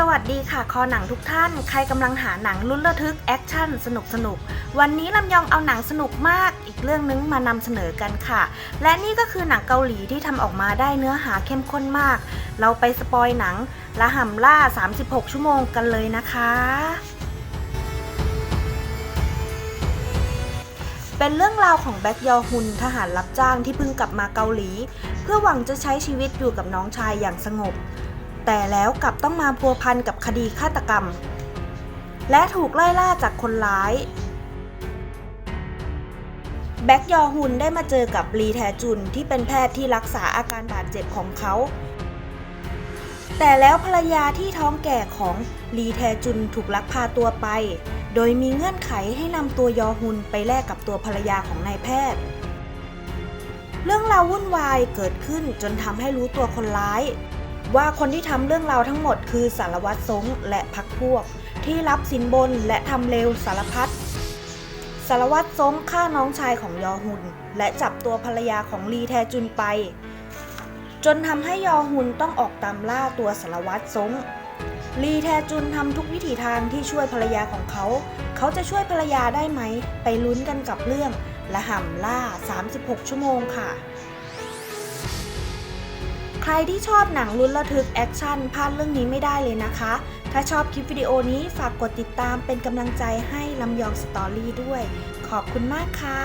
สวัสดีค่ะ คอหนังทุกท่าน ใครกำลังหาหนังลุ้นระทึกแอคชั่นสนุกสนุกๆวันนี้ลำยองเอาหนังสนุกมากอีกเรื่องนึงมานำเสนอกันค่ะ และนี่ก็คือหนังเกาหลีที่ทำออกมาได้เนื้อหาเข้มข้นมาก เราไปสปอยหนังละห่ำล่า 36 ชั่วโมงกันเลยนะคะเป็นเรื่องราวของแบ็กยอฮุนทหารรับจ้างที่เพิ่งกลับมาเกาหลี เพื่อหวังจะใช้ชีวิตอยู่กับน้องชายอย่างสงบ แต่แล้วกลับต้องมาพัวพันกับคดีฆาตกรรม และถูกไล่ล่าจากคนร้าย แบ็กยอฮุนได้มาเจอกับลีแทจุนที่เป็นแพทย์ที่รักษาอาการบาดเจ็บของเขา แต่แล้วภรรยาที่ท้องแก่ของลีแทจุนถูกลักพาตัวไป โดยมีเงื่อนไขให้นำตัวยอฮุนไปแลกกับตัวภรรยาของนายแพทย์เรื่องราววุ่นวายเกิดขึ้นจนทำให้รู้ตัวคนร้าย ว่าคนที่ทำเรื่องราวทั้งหมดคือสารวัตรซงและพักพวก ที่รับสินบนและทำเลวสารพัดสารวัตรซงฆ่าน้องชายของยอฮุน และจับตัวภรรยาของลีแทจุนไป จนทำให้ยอฮุนต้องออกตามล่าตัวสารวัตรซงลีแทจุนทำทุกวิถีทางที่ช่วยภรรยาของเขา เขาจะช่วยภรรยาได้ไหม ไปลุ้นกันกับเรื่องละห่ำล่า 36 ชั่วโมงค่ะ ใครที่ชอบหนังลุ้นระทึกแอคชั่นพลาดเรื่องนี้ไม่ได้เลยนะคะ ถ้าชอบคลิปวิดีโอนี้ฝากกดติดตามเป็นกำลังใจให้ลำยองสตอรี่ด้วย ขอบคุณมากค่ะ